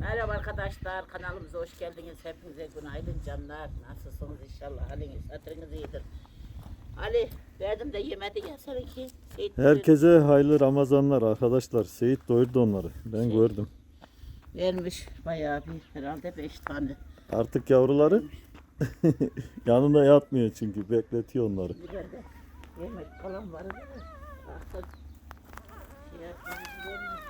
Merhaba arkadaşlar, kanalımıza hoş geldiniz. Hepinize günaydın canlar. Nasılsınız inşallah? Haliniz, hatırınız iyidir. Ali, verdim de yemedi ya seninki. Seyit Herkese hayırlı Ramazanlar arkadaşlar. Seyit doyurdu onları. Ben Şey- gördüm. vermiş bayağı bir, herhalde beş tane. Artık yavruları yanında yatmıyor çünkü bekletiyor onları. İleride yemek falan var değil mi? Akşam şey yapmamız gelmiyor.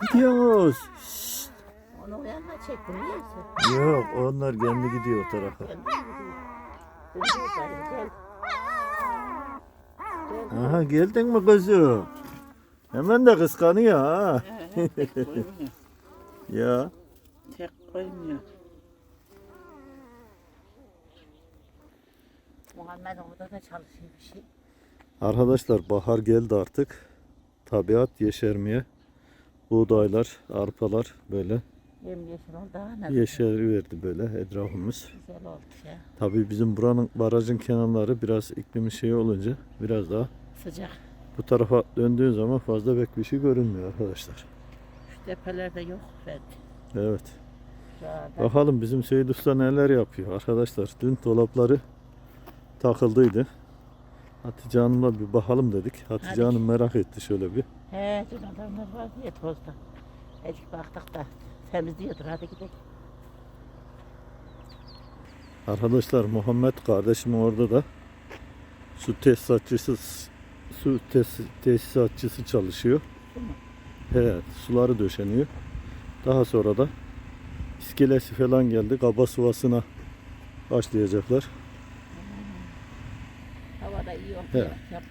Gidiyoruz. Onu uyanma çek, bunu yersin. Yok onlar kendi gidiyor o tarafa. Aha geldin mi kızım? Hemen de kıskanıyor ha. Ya. Tek koymuyor. Muhammed orada da çalışıyor bir şey. Arkadaşlar bahar geldi artık. Tabiat yeşermeye. Buğdaylar, arpalar böyle Yemyeşil oldu daha ne verdi böyle etrafımız. güzel oldu ya. Tabii bizim buranın barajın kenarları biraz iklimi şey olunca biraz daha Sıcak. bu tarafa döndüğün zaman fazla pek bir şey görünmüyor arkadaşlar. Şu tepelerde yok ben. Evet. Şurada. Bakalım bizim Seyit Usta neler yapıyor arkadaşlar. Dün dolapları takıldıydı. Hatice Hanım'la bir bakalım dedik. Hatice Hadi. Hanım merak etti şöyle bir. He dün adamlar vardı ya tozda. Edik baktık da temizliyordur hadi gidelim. Arkadaşlar Muhammed kardeşim orada da su tesisatçısı su tes- tesisatçısı çalışıyor. Evet, suları döşeniyor. Daha sonra da iskelesi falan geldi. Kaba sıvasına başlayacaklar. Havada iyi oldu. He. Yap.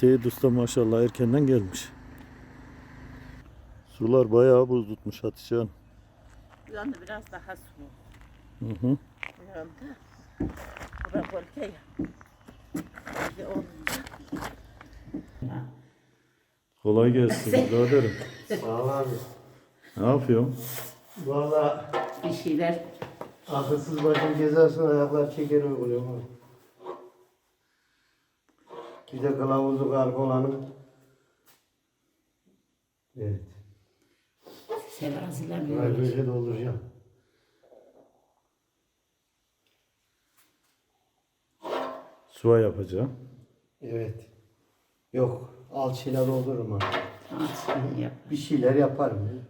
Seyit Usta maşallah erkenden gelmiş. Sular bayağı buz tutmuş Hatice Hanım. Anda biraz daha su. Hı hı. Anda. Bura bölge ya. Olunca. Kolay gelsin biraderim. Sağ ol abi. Ne yapıyorsun? Valla Bir şeyler akılsız başım cezasını ayaklar çeker uyguluyorum abi. Bir de kılavuzu kargolanım. Evet. sever Burayı hazırlamıyoruz. böyle dolduracağım. Suva yapacağım. Evet. Yok. Alçıyla doldururum yap. Bir şeyler yaparım. ya.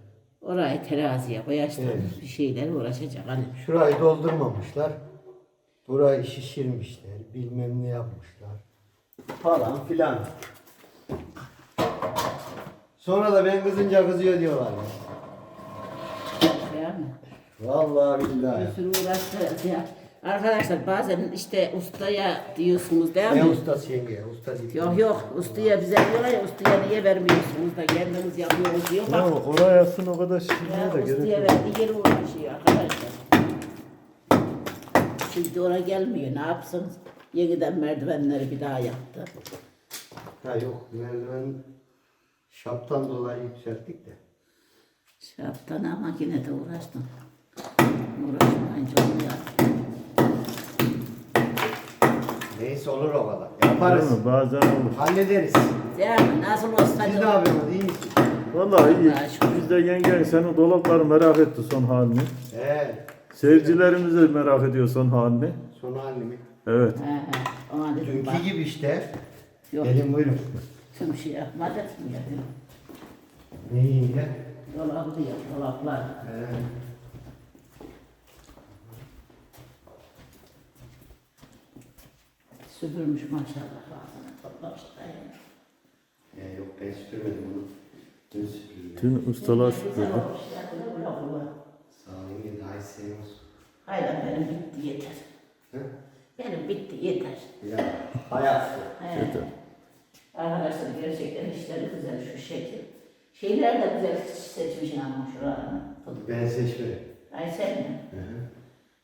Orayı teraziye koyarsın Evet. bir şeyler uğraşacak Ali. Şurayı doldurmamışlar. Burayı şişirmişler. Bilmem ne yapmışlar. Falan filan. Sonra da ben kızınca kızıyor diyorlar. ya. Mi? Vallahi billahi. Bir sürü uğraştı ya. Arkadaşlar bazen işte ustaya diyorsunuz değil Ne mi? ustası yenge? Usta değil. Yok yok ustaya bize diyorlar ya ustaya niye vermiyorsunuz da kendiniz yapıyorsunuz diyor. Ya Bak oraya aslında o kadar ya, şişirmeye de gerek ustaya yok. verdiği yeri uğraşıyor arkadaşlar. Şimdi oraya gelmiyor ne yapsın? Yeniden merdivenleri bir daha yaptı. Ha yok merdiven şaptan dolayı yükselttik de. Şaptan ama yine de uğraştım. Uğraşmayınca olmuyor. Neyse olur o kadar. Yaparız. Değil mi? Bazen olur. Hallederiz. Değil mi? Nasıl olsa Siz ne yapıyorsunuz? İyi misin? Vallahi iyi. Allah'a şükür. Biz de yengen senin dolapları merak etti son halini. He. Seyircilerimiz de merak ediyor son halini. Son halimi. Evet. He he. Ona dedim bak. Dünkü gibi işte. Yok. Gelin buyurun. Tüm şey yapmadı mı ya dedim. Ne yiyeyim ya? Dolabı diyor, dolaplar. He. Süpürmüş maşallah. Da yani. Ya yok ben süpürmedim bunu. Dün süpürdüm. Tüm ustalar süpürdü. Sağ olun yenge daha iyi seviyorsun. Hayır benim bitti yeter. He? Benim bitti yeter. Ya hayat. He. Yeter. Arkadaşlar gerçekten işleri güzel şu şekil. Şeyler de güzel seçmişsin ama şuralarını. Ben seçmedim. Ay sen mi? Hı hı.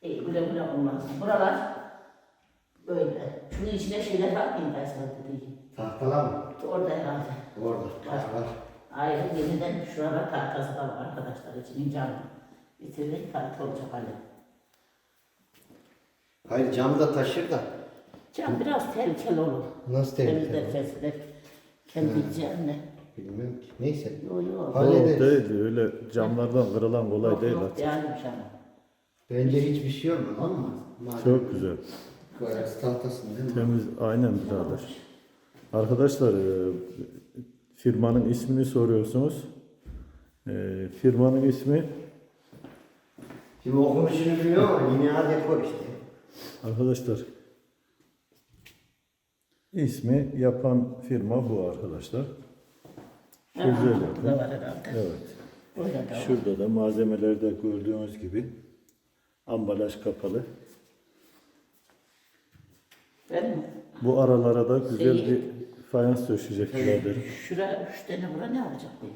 İyi güle güle kullansın. Buralar böyle. Şunun içine şeyler bakmayayım ben sana dediğim. Tahtalar mı? Orada herhalde. Orada. Var. var. Ayrı yeniden şurada tahtası da var arkadaşlar için cam. Bitirdik tahta olacak hani. Hayır cam da taşır da. Cam biraz tehlikeli olur. Nasıl tehlikeli? Temizler fesler. Kendi camla. Bilmiyorum ki. Neyse. Yok yok. O Hallederiz. değil öyle camlardan kırılan kolay Yok, değil. yok, değerli bir şey. Bence hiçbir şey olmaz ama. madem Çok güzel. Koyarız tahtasın değil mi? Temiz aynen birader. Arkadaşlar e, firmanın ismini soruyorsunuz. E, firmanın ismi Şimdi okunuşunu bilmiyorum ama lineal dekor işte. Arkadaşlar ismi yapan firma bu arkadaşlar. Herhalde. Evet. Var. Şurada da malzemelerde gördüğünüz gibi ambalaj kapalı. Benim Bu aralara da güzel Şey- bir fayans döşecek biraderim. şura üç tane bura ne olacak bu?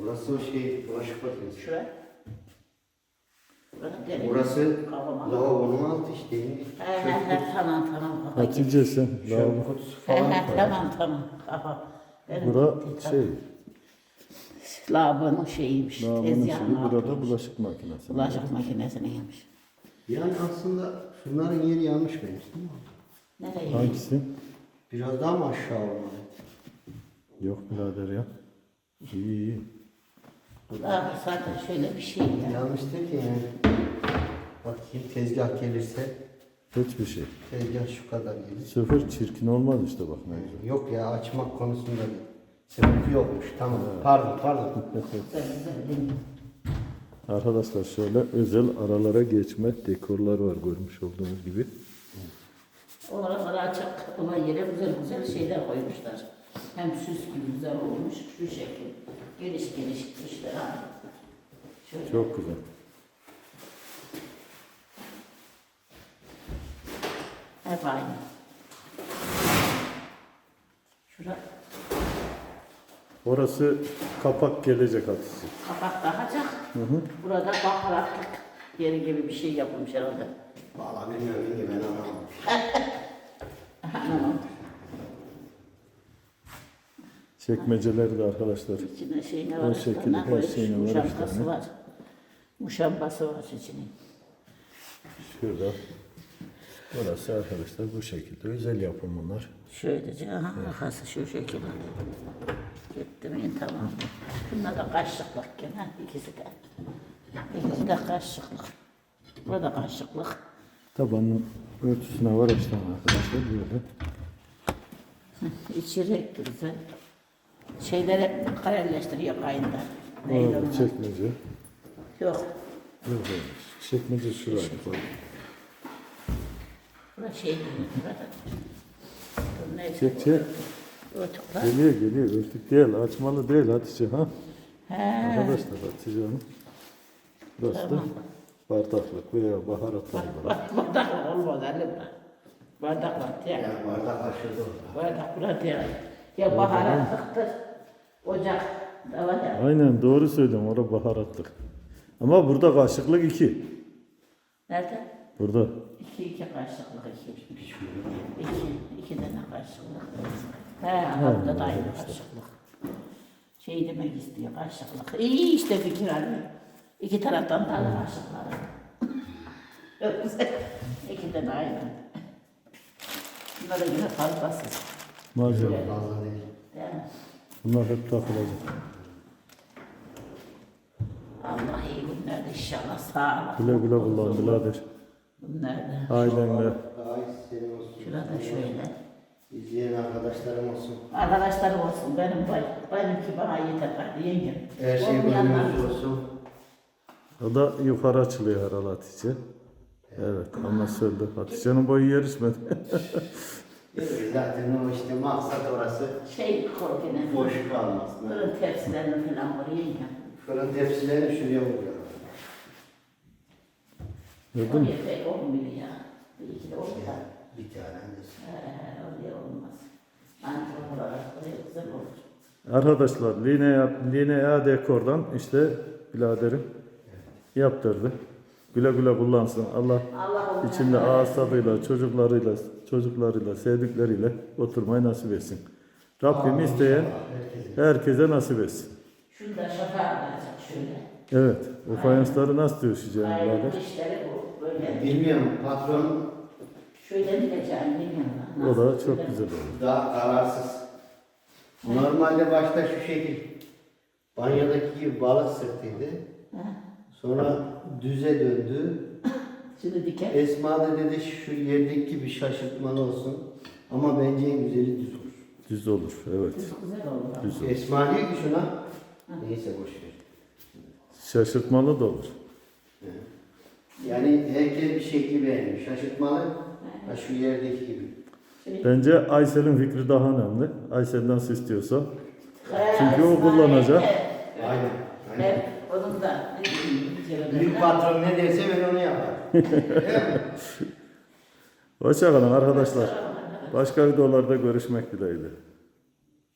Burası o şey bulaşık makinesi. Şura. Buranın deri. Burası Kavama. lavabonun altı işte. He he he tamam tamam. kafa gitti. Hatice sen Çöp lavabo- kutusu He falan. he tamam tamam. Kafa. Benim Bura gitti, şey, Lavabonun şeyiymiş. lavabonun tezgahın şeyi, burada altıymış. bulaşık makinesi. Bulaşık makinesini yemiş. Yani aslında şunların yeri yanlış benim değil mi? Nereye? Hangisi? Biraz daha mı aşağı olmalı? Yok birader ya. İyi iyi. Aa, zaten şöyle bir şey ya. Yanlış değil ki yani. Bakayım tezgah gelirse Hiçbir şey. tezgah şu kadar gelir. Sıfır çirkin olmaz işte bak ne güzel. Yok ya açmak konusunda. Sıkıntı yokmuş tamam. Pardon pardon. Arkadaşlar şöyle özel aralara geçme dekorlar var görmüş olduğunuz gibi. Oralara açık olan yere güzel güzel şeyler koymuşlar. Hem süs gibi güzel olmuş şu şekil. Geniş geniş ha. Şöyle. Çok güzel. Hep aynı. Şura Orası kapak gelecek Hatice. kapak takacak. Hı hı. Burada baharatlık yeri gibi bir şey yapılmış herhalde. Vallahi bilmiyorum yenge ben anlamadım. Anam. Çekmeceleri de arkadaşlar. İçine şey ne O var? şekilde her şeyine var işte, Muşambası ne? var. Muşambası var içine. Şurada. Burası arkadaşlar bu şekilde. Özel yapım bunlar. Şöylece aha arkası şu şekilde. Gitti mi tamam. Bunlar da kaşıklık gene ikisi de. İkisi de kaşıklık. Burada kaşıklık. Tabanın örtüsüne var işte arkadaşlar böyle. İçi renkli güzel. Şeyler hep karelleştiriyor kayında. Neydi onlar? çekmece. Yok. Burada. Çekmece şurada. bak. Burada şey neyse, Çek çek. Örtükler. Geliyor geliyor. Örtük değil. Açmalı değil Hatice ha. He. Arkadaşlar Hatice Hanım. Da Tamam. bardaklık veya baharatlar var. Bardak olmaz bura. Bardak var diye. Yani bardak aşırı orada. Bardak bura diye. Ya baharatlıktır. Ocak da var ya. Aynen doğru söylüyorum. Orada baharatlık. Ama burada kaşıklık iki. Nerede? Burada. İki iki kaşıklık iki. İki, iki tane kaşıklık. He, burada da aynı kaşıklık. Şey demek istiyor kaşıklık. İyi işte fikir Ali. İki taraftan da al kaşıkları. Çok güzel. İki tane aynı. Bunlar da yine fazlasız. Malzeme. Fazla değil. Bunlar hep takılacak. Allah iyi günlerde inşallah sağ ol. Güle güle kullan birader. Bunlarda. Ailenle. Şurada şöyle. İzleyen arkadaşlarım olsun. Arkadaşlarım olsun benim bay, benimki bana yeter hadi yengem. Her şey gönlünüzce olsun. O da yukarı açılıyor herhalde Hatice. Evet anlaşıldı. Hatice'nin boyu yarışmadı. Zaten o işte maksat orası Şey koy gene. boş kalmasın. Fırın tepsilerini falan var yengem. Fırın tepsilerini şuraya vuruyor. Gördün mü? Olmuyor ya. Bir iki de olur da. Bir tane de. Ee, olmaz. Ancak olarak oraya güzel olur. Arkadaşlar Linea, Linea Dekor'dan işte biraderim yaptırdı. Güle güle kullansın. Allah Allah içinde ağız tadıyla, çocuklarıyla, çocuklarıyla, sevdikleriyle oturmayı nasip etsin. Rabbim isteyen herkese nasip etsin. Şunu da şaka yapacak şöyle. Evet, o fayansları nasıl döşeceğim birader? işleri bu. Böyle. Bilmiyorum patron Şöyle mi diyeceğim bilmiyorum. ben. O da çok güzel olur. daha kararsız. Normalde başta şu şekil. Banyodaki gibi balık sırtıydı. Ha. Sonra düze döndü. Şimdi diken. Esma da dedi şu yerdeki gibi şaşırtmalı olsun. Ama bence en güzeli düz olur. Düz olur. Evet. Güzel olur. ama. Düz olur. Esma diyor ki şuna. Neyse boş ver. Şaşırtmalı da olur. Yani herkes bir şekli beğeniyor. Şaşırtmalı. Ha şu yerdeki gibi. Bence Aysel'in fikri daha önemli. Aysel nasıl istiyorsa. he, Çünkü o kullanacak. Aynen. Aynen. Onun da. Büyük patron ne derse ben onu yaparım. Hoşçakalın arkadaşlar. Başka videolarda görüşmek dileğiyle.